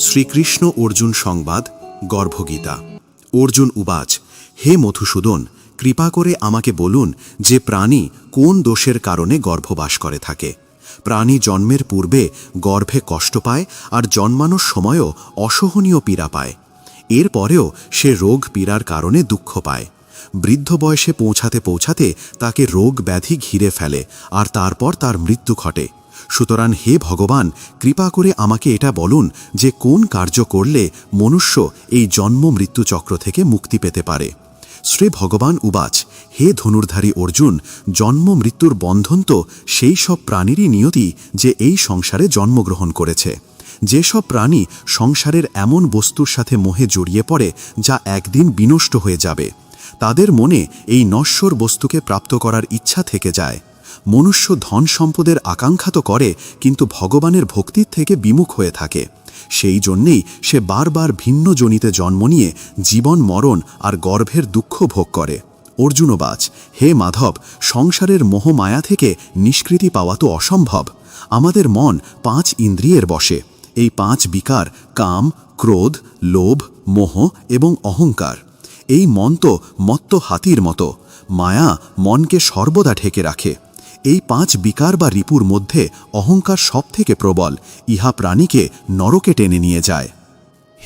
শ্রীকৃষ্ণ অর্জুন সংবাদ, গর্ভগীতা। অর্জুন উবাচ, হে মধুসূদন, কৃপা করে আমাকে বলুন যে প্রাণী কোন দোষের কারণে গর্ভবাস করে থাকে? প্রাণী জন্মের পূর্বে গর্ভে কষ্ট পায় আর জন্মানোর সময়ও অসহনীয় পীড়া পায়। এরপরেও সে রোগ পীড়ার কারণে দুঃখ পায়। বৃদ্ধ বয়সে পৌঁছাতে পৌঁছাতে তাকে রোগ ব্যাধি ঘিরে ফেলে আর তারপর তার মৃত্যু ঘটে। সুতরাং হে ভগবান, কৃপা করে আমাকে এটা বলুন যে কোন কার্য করলে মনুষ্য এই জন্ম মৃত্যু চক্র থেকে মুক্তি পেতে পারে। শ্রী ভগবান উবাচ, হে ধনুর্ধারী অর্জুন, জন্ম মৃত্যুর বন্ধন তো সেই সব প্রাণীরই নিয়তি যে এই সংসারে জন্মগ্রহণ করেছে। যেসব প্রাণী সংসারের এমন বস্তুর সাথে মোহে জড়িয়ে পড়ে যা একদিন বিনষ্ট হয়ে যাবে। তাদের মনে এই নশ্বর বস্তুকে প্রাপ্ত করার ইচ্ছা থেকে যায়। মনুষ্য ধন সম্পদের আকাঙ্ক্ষা তো করে, কিন্তু ভগবানের ভক্তির থেকে বিমুখ হয়ে থাকে। সেই জন্যেই সে বারবার ভিন্ন জনিতে জন্ম নিয়ে জীবন, মরণ আর গর্ভের দুঃখ ভোগ করে। অর্জুনবাচ হে মাধব, সংসারের মোহমায়া থেকে নিষ্কৃতি পাওয়া তো অসম্ভব। আমাদের মন পাঁচ ইন্দ্রিয়ের বসে। এই পাঁচ বিকার কাম, ক্রোধ, লোভ, মোহ এবং অহংকার। এই মন তো মত্ত হাতির মতো। মায়া মনকে সর্বদা ঢেকে রাখে। এই পাঁচ বিকার বা রিপুর মধ্যে অহংকার সবথেকে প্রবল, ইহা প্রাণীকে নরকে টেনে নিয়ে যায়।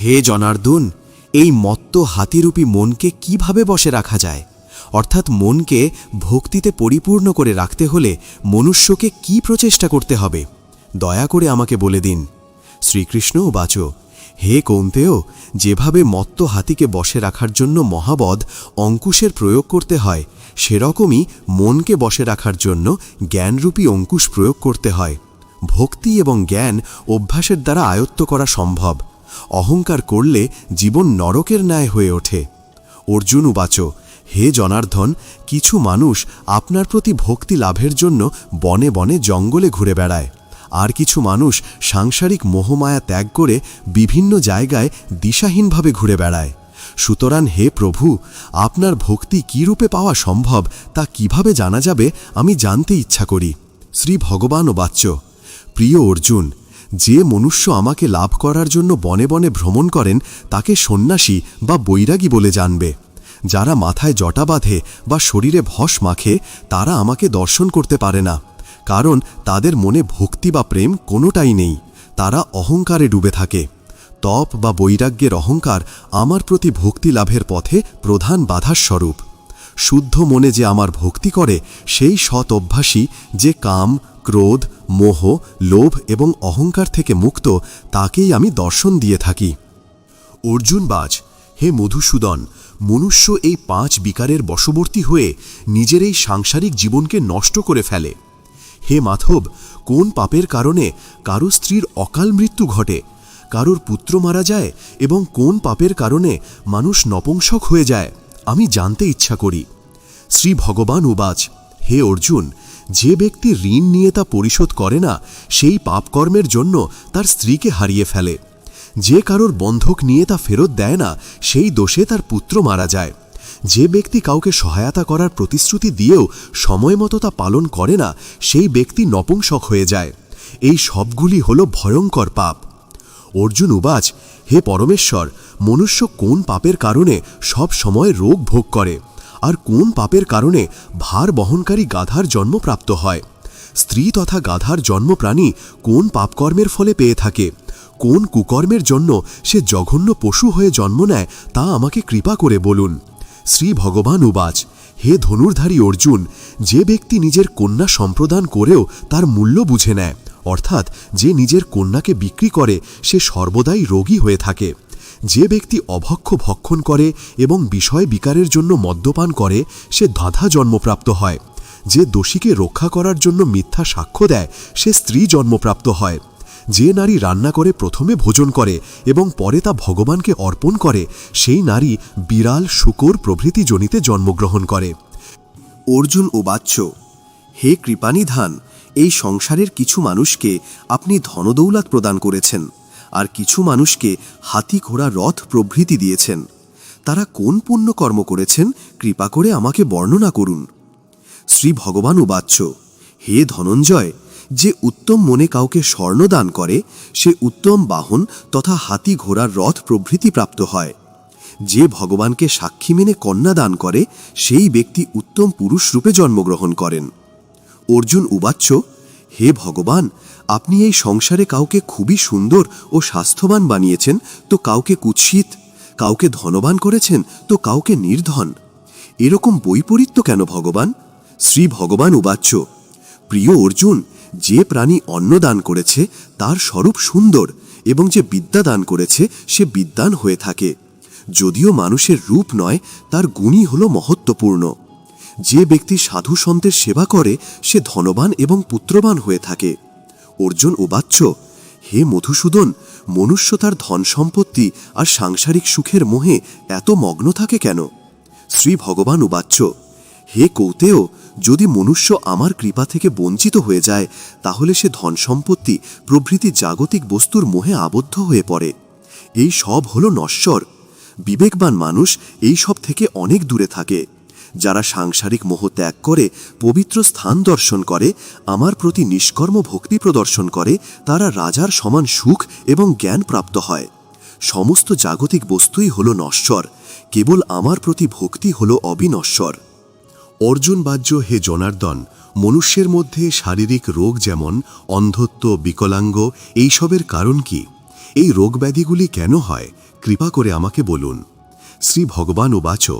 হে জনার্দন, এই মত্ত হাতিরূপী মনকে কীভাবে বসে রাখা যায়? অর্থাৎ মনকে ভক্তিতে পরিপূর্ণ করে রাখতে হলে মনুষ্যকে কি প্রচেষ্টা করতে হবে? দয়া করে আমাকে বলে দিন। শ্রীকৃষ্ণ, বাচ। হে কৌন্তেয়, যেভাবে মত্ত হাতিকে বসে রাখার জন্য মহাবধ অঙ্কুশের প্রয়োগ করতে হয় সেরকমই মনকে বসে রাখার জন্য জ্ঞানরূপী অঙ্কুশ প্রয়োগ করতে হয়। ভক্তি এবং জ্ঞান অভ্যাসের দ্বারা আয়ত্ত করা সম্ভব। অহংকার করলে জীবন নরকের ন্যায় হয়ে ওঠে। অর্জুন উবাচ, হে জনার্ধন কিছু মানুষ আপনার প্রতি ভক্তি লাভের জন্য বনে বনে জঙ্গলে ঘুরে বেড়ায়। আর কিছু মানুষ সাংসারিক মোহমায়া ত্যাগ করে বিভিন্ন জায়গায় দিশাহীনভাবে ঘুরে বেড়ায়। সুতরাং হে প্রভু, আপনার ভক্তি কী রূপে পাওয়া সম্ভব তা কীভাবে জানা যাবে আমি জানতে ইচ্ছা করি। শ্রী ভগবান ও বাচ্য। প্রিয় অর্জুন, যে মনুষ্য আমাকে লাভ করার জন্য বনে বনে ভ্রমণ করেন, তাকে সন্ন্যাসী বা বৈরাগী বলে জানবে। যারা মাথায় জটা বাঁধে বা শরীরে ভস মাখে, তারা আমাকে দর্শন করতে পারে না। কারণ তাদের মনে ভক্তি বা প্রেম কোনোটাই নেই। তারা অহংকারে ডুবে থাকে। তপ বা বৈরাগ্যের অহংকার আমার প্রতি ভক্তি লাভের পথে প্রধান বাধার স্বরূপ। শুদ্ধ মনে যে আমার ভক্তি করে, সেই সৎ অভ্যাসী যে কাম, ক্রোধ, মোহ, লোভ এবং অহংকার থেকে মুক্ত, তাকেই আমি দর্শন দিয়ে থাকি। অর্জুন বাজ, হে মধুসূদন, মনুষ্য এই পাঁচ বিকারের বশবর্তী হয়ে নিজের এই সাংসারিক জীবনকে নষ্ট করে ফেলে। হে মাধব, কোন পাপের কারণে কারও স্ত্রীর অকাল মৃত্যু ঘটে? কারোর পুত্র মারা যায় এবং কোন পাপের কারণে মানুষ নপুংসক হয়ে যায়, আমি জানতে ইচ্ছা করি। শ্রী ভগবান উবাচ, হে অর্জুন, যে ব্যক্তি ঋণ নিয়ে তা পরিশোধ করে না, সেই পাপকর্মের জন্য তার স্ত্রীকে হারিয়ে ফেলে। যে কারোর বন্ধক নিয়ে তা ফেরত দেয় না, সেই দোষে তার পুত্র মারা যায়। যে ব্যক্তি কাউকে সহায়তা করার প্রতিশ্রুতি দিয়েও সময় মতো তা পালন করে না, সেই ব্যক্তি নপুংসক হয়ে যায়। এই সবগুলি হল ভয়ঙ্কর পাপ। অর্জুন উবাচ, হে পরমেশ্বর, মনুষ্য কোন পাপের কারণে সব সময় রোগ ভোগ করে? আর কোন পাপের কারণে ভার বহনকারী গাধার জন্মপ্রাপ্ত হয়? স্ত্রী তথা গাধার জন্মপ্রাণী কোন পাপকর্মের ফলে পেয়ে থাকে? কোন কুকর্মের জন্য সে জঘন্য পশু হয়ে জন্ম নেয় তা আমাকে কৃপা করে বলুন। শ্রী ভগবান উবাচ, হে ধনুর্ধারী অর্জুন, যে ব্যক্তি নিজের কন্যা সম্প্রদান করেও তার মূল্য বুঝে নেয় অর্থাৎ যে নিজের কন্যাকে বিক্রি করে, সে সর্বদাই রোগী হয়ে থাকে। যে ব্যক্তি অভক্ষ ভক্ষণ করে এবং বিষয় বিকারের জন্য মদ্যপান করে, সে ধাঁধা জন্মপ্রাপ্ত হয়। যে দোষীকে রক্ষা করার জন্য মিথ্যা সাক্ষ্য দেয়, সে স্ত্রী জন্মপ্রাপ্ত হয়। যে নারী রান্না করে প্রথমে ভোজন করে এবং পরে তা ভগবানকে অর্পণ করে, সেই নারী বিড়াল, শুকর প্রভৃতি জনিতে জন্মগ্রহণ করে। অর্জুন ও বাচ্চ, হে কৃপানিধান এই সংসারের কিছু মানুষকে আপনি ধনদৌলাত প্রদান করেছেন আর কিছু মানুষকে হাতি ঘোড়া রথ প্রভৃতি দিয়েছেন। তারা কোন পুণ্য কর্ম করেছেন কৃপা করে আমাকে বর্ণনা করুন। শ্রী ভগবান উবাচ্য, হে ধনঞ্জয়, যে উত্তম মনে কাউকে স্বর্ণ দান করে, সে উত্তম বাহন তথা হাতি ঘোড়ার রথ প্রভৃতি প্রাপ্ত হয়। যে ভগবানকে সাক্ষী মেনে কন্যা দান করে, সেই ব্যক্তি উত্তম পুরুষ রূপে জন্মগ্রহণ করেন। অর্জুন উবাচ্য, হে ভগবান, আপনি এই সংসারে কাউকে খুবই সুন্দর ও স্বাস্থ্যবান বানিয়েছেন, তো কাউকে কুৎসিত, কাউকে ধনবান করেছেন, তো কাউকে নির্ধন। এরকম বৈপরীত্য কেন ভগবান? শ্রী ভগবান উবাচ্য, প্রিয় অর্জুন, যে প্রাণী অন্ন দান করেছে, তার স্বরূপ সুন্দর এবং যে বিদ্যা দান করেছে, সে বিদ্যান হয়ে থাকে। যদিও মানুষের রূপ নয়, তার গুণই হল মহত্বপূর্ণ। যে ব্যক্তি সাধু সন্তের সেবা করে, সে ধনবান এবং পুত্রবান হয়ে থাকে। অর্জুন উবাচ্য, হে মধুসূদন, মনুষ্য তার ধন সম্পত্তি আর সাংসারিক সুখের মোহে এত মগ্ন থাকে কেন? শ্রী ভগবান উবাচ্য, হে কৌতেয়, যদি মনুষ্য আমার কৃপা থেকে বঞ্চিত হয়ে যায়, তাহলে সে ধন সম্পত্তি, প্রভৃতি জাগতিক বস্তুর মোহে আবদ্ধ হয়ে পড়ে। এই সব হল নশ্বর। বিবেকবান মানুষ এই সব থেকে অনেক দূরে থাকে। যারা সাংসারিক মোহ ত্যাগ করে, পবিত্র স্থান দর্শন করে, আমার প্রতি নিষ্কর্ম ভক্তি প্রদর্শন করে, তারা রাজার সমান সুখ এবং জ্ঞান প্রাপ্ত হয়। সমস্ত জাগতিক বস্তুই হল নশ্বর, কেবল আমার প্রতি ভক্তি হল অবিনশ্বর। অর্জুন বাহ্য হে জনার্দন, মনুষ্যের মধ্যে শারীরিক রোগ যেমন, অন্ধত্ব, বিকলাঙ্গ, এইসবের কারণ কি? এই রোগব্যাধিগুলি কেন হয়? কৃপা করে আমাকে বলুন। শ্রী ভগবান উবাচ,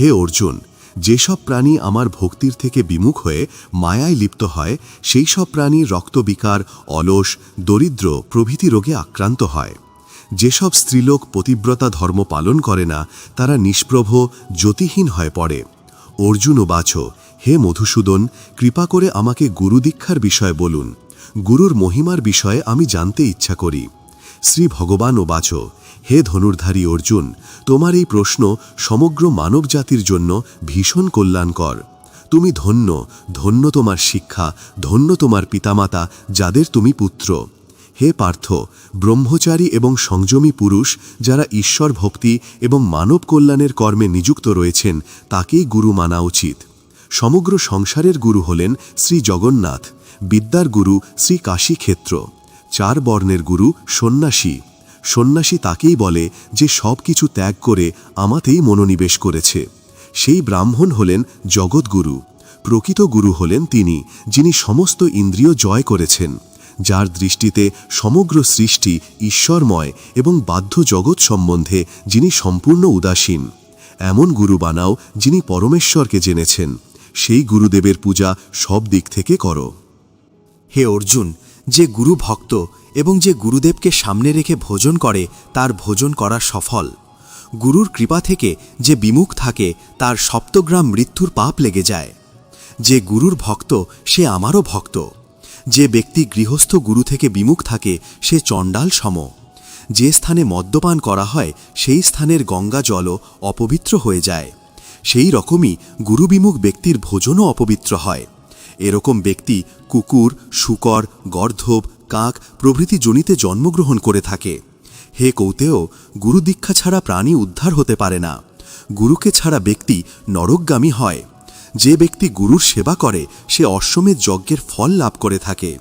হে অর্জুন যেসব প্রাণী আমার ভক্তির থেকে বিমুখ হয়ে মায়ায় লিপ্ত হয় সেই সব প্রাণী রক্তবিকার, অলস, দরিদ্র, প্রভৃতি রোগে আক্রান্ত হয়। যেসব স্ত্রীলোক পতিব্রতা ধর্ম পালন করে না, তারা নিষ্প্রভ, জ্যোতিহীন হয়ে পড়ে। অর্জুন বাছ, হে মধুসূদন, কৃপা করে আমাকে গুরু দীক্ষার বিষয়ে বলুন। গুরুর মহিমার বিষয়ে আমি জানতে ইচ্ছা করি। শ্রী ভগবান বাচ হে ধনুর্ধারী অর্জুন, তোমার এই প্রশ্ন সমগ্র মানব জাতির জন্য ভীষণ কল্যাণকর। তুমি ধন্য ধন্য তোমার শিক্ষা, ধন্য তোমার পিতামাতা, যাদের তুমি পুত্র। হে পার্থ, ব্রহ্মচারী এবং সংযমী পুরুষ, যারা ঈশ্বর ভক্তি এবং মানব কল্যাণের কর্মে নিযুক্ত রয়েছেন, তাকেই গুরু মানা উচিত। সমগ্র সংসারের গুরু হলেন শ্রী জগন্নাথ, বিদ্যার গুরু শ্রী কাশী ক্ষেত্র চার বর্ণের গুরু সন্ন্যাসী। সন্ন্যাসী তাকেই বলে যে সব কিছু ত্যাগ করে আমাতেই মনোনিবেশ করেছে। সেই ব্রাহ্মণ হলেন জগৎগুরু। প্রকৃত গুরু হলেন তিনি, যিনি সমস্ত ইন্দ্রিয় জয় করেছেন, যার দৃষ্টিতে সমগ্র সৃষ্টি ঈশ্বরময় এবং বাধ্য জগৎ সম্বন্ধে যিনি সম্পূর্ণ উদাসীন। এমন গুরু বানাও যিনি পরমেশ্বরকে জেনেছেন। সেই গুরুদেবের পূজা সব দিক থেকে করো। হে অর্জুন যে গুরু ভক্ত এবং যে গুরুদেবকে সামনে রেখে ভোজন করে, তার ভোজন করা সফল। গুরুর কৃপা থেকে যে বিমুখ থাকে, তার সপ্তগ্রাম মৃত্যুর পাপ লেগে যায়। যে গুরুর ভক্ত, সে আমারও ভক্ত। যে ব্যক্তি গৃহস্থ গুরু থেকে বিমুখ থাকে, সে চণ্ডাল সম। যে স্থানে মদ্যপান করা হয়, সেই স্থানের গঙ্গা জলও অপবিত্র হয়ে যায়। সেই রকমই গুরুবিমুখ ব্যক্তির ভোজনও অপবিত্র হয়। এরকম ব্যক্তি কুকুর, শুকর, গর্ধব, কাক প্রভৃতি জনিতে জন্মগ্রহণ করে থাকে। হে কৌতেয় গুরু দীক্ষা ছাড়া প্রাণী উদ্ধার হতে পারে না। গুরুকে ছাড়া ব্যক্তি নরকগামী হয়। যে ব্যক্তি গুরুর সেবা করে, সে অশ্বমেধ যজ্ঞের ফল লাভ করে থাকে।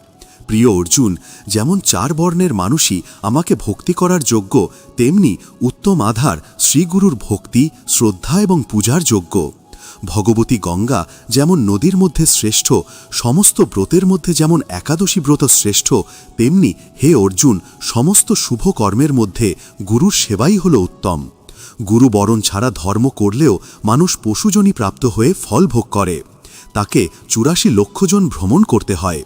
প্রিয় অর্জুন, যেমন চার বর্ণের মানুষই আমাকে ভক্তি করার যোগ্য, তেমনি উত্তম আধার শ্রীগুরুর ভক্তি, শ্রদ্ধা এবং পূজার যোগ্য। ভগবতী গঙ্গা যেমন নদীর মধ্যে শ্রেষ্ঠ, সমস্ত ব্রতের মধ্যে যেমন একাদশী ব্রত শ্রেষ্ঠ, তেমনি হে অর্জুন, সমস্ত শুভ কর্মের মধ্যে গুরুর সেবাই হল উত্তম। গুরু বরণ ছাড়া ধর্ম করলেও মানুষ পশুজনী প্রাপ্ত হয়ে ফল ভোগ করে। তাকে চুরাশি লক্ষজন ভ্রমণ করতে হয়।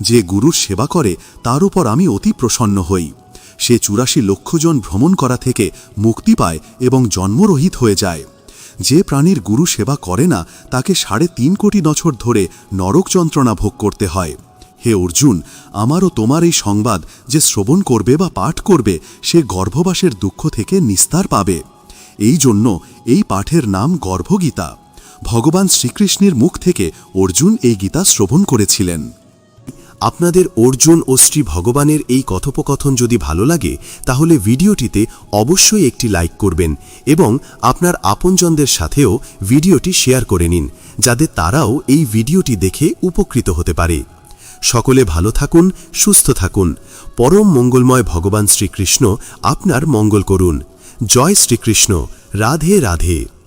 যে গুরুর সেবা করে, তার উপর আমি অতি প্রসন্ন হই। সে চুরাশি লক্ষজন ভ্রমণ করা থেকে মুক্তি পায় এবং জন্মরহিত হয়ে যায়। যে প্রাণীর গুরু সেবা করে না, তাকে সাড়ে তিন কোটি বছর ধরে নরক যন্ত্রণা ভোগ করতে হয়। হে অর্জুন, আমারও তোমার এই সংবাদ যে শ্রবণ করবে বা পাঠ করবে, সে গর্ভবাসের দুঃখ থেকে নিস্তার পাবে। এই জন্য এই পাঠের নাম গর্ভগীতা। ভগবান শ্রীকৃষ্ণের মুখ থেকে অর্জুন এই গীতা শ্রবণ করেছিলেন। আপনাদের অর্জুন ও শ্রী ভগবানের এই কথোপকথন যদি ভালো লাগে, তাহলে ভিডিওটিতে অবশ্যই একটি লাইক করবেন এবং আপনার আপনজনদের সাথেও ভিডিওটি শেয়ার করে নিন, যাতে তারাও এই ভিডিওটি দেখে উপকৃত হতে পারে। সকলে ভালো থাকুন, সুস্থ থাকুন। পরম মঙ্গলময় ভগবান শ্রীকৃষ্ণ আপনার মঙ্গল করুন। জয় শ্রীকৃষ্ণ। রাধে রাধে।